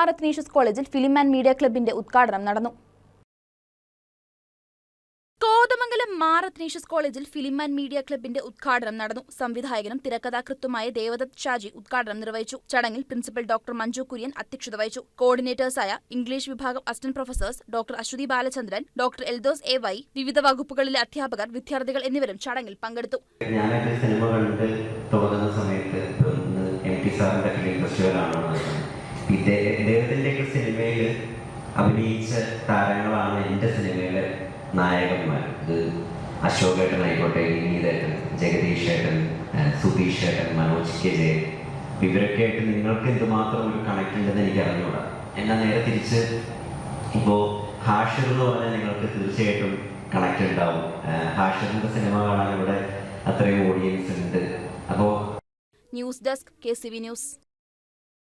മാർ അഗ്നീഷ്യസ് കോളേജിൽ film and media ക്ലബിന്റെ ഉദ്ഘാടനം നടന്നു. കോതമംഗലം മാർ അത്നീഷ്യസ് കോളേജിൽ ഫിലിം ആൻഡ് മീഡിയ ക്ലബിന്റെ ഉദ്ഘാടനം നടന്നു. സംവിധായകനും തിരക്കഥാകൃത്തുമായ ദേവദത്ത് ഷാജി ഉദ്ഘാടനം നിർവഹിച്ചു. ചടങ്ങിൽ പ്രിൻസിപ്പൽ ഡോക്ടർ മഞ്ജു കുര്യൻ അധ്യക്ഷത വഹിച്ചു. കോർഡിനേറ്റേഴ്സായ ഇംഗ്ലീഷ് വിഭാഗം assistant professors doctor Aswathy Balachandran doctor Eldhos A Y വിവിധ വകുപ്പുകളിലെ അധ്യാപകർ വിദ്യാർത്ഥികൾ എന്നിവരും ചടങ്ങിൽ പങ്കെടുത്തു. സമയത്ത് സാറിന്റെ ഫിലിം ഇദ്ദേഹത്തിന്റെയൊക്കെ സിനിമയിൽ അഭിനയിച്ച താരങ്ങളാണ് എന്റെ സിനിമയിലെ നായകന്മാർ. ഇത് അശോക് ഏട്ടൻ ആയിക്കോട്ടെ വിനീതേട്ടൻ ജഗദീഷ് ഏട്ടൻ സുധീഷ് ഏട്ടൻ മനോജ് കെ ജെ ഇവരൊക്കെ ആയിട്ട് നിങ്ങൾക്ക് എന്തുമാത്രം ഒരു കണക്ട് ഉണ്ടെന്ന് എനിക്ക് അറിഞ്ഞൂടാ എന്നാൽ നേരെ തിരിച്ച് ഇപ്പോൾ ഹാഷർ എന്ന് പറഞ്ഞാൽ നിങ്ങൾക്ക് തീർച്ചയായിട്ടും കണക്ട് ഉണ്ടാവും. ഏഹ് സിനിമ കാണാൻ ഇവിടെ അത്രയും ഓഡിയൻസ് ഉണ്ട്. അപ്പോൾ news desk K C V news.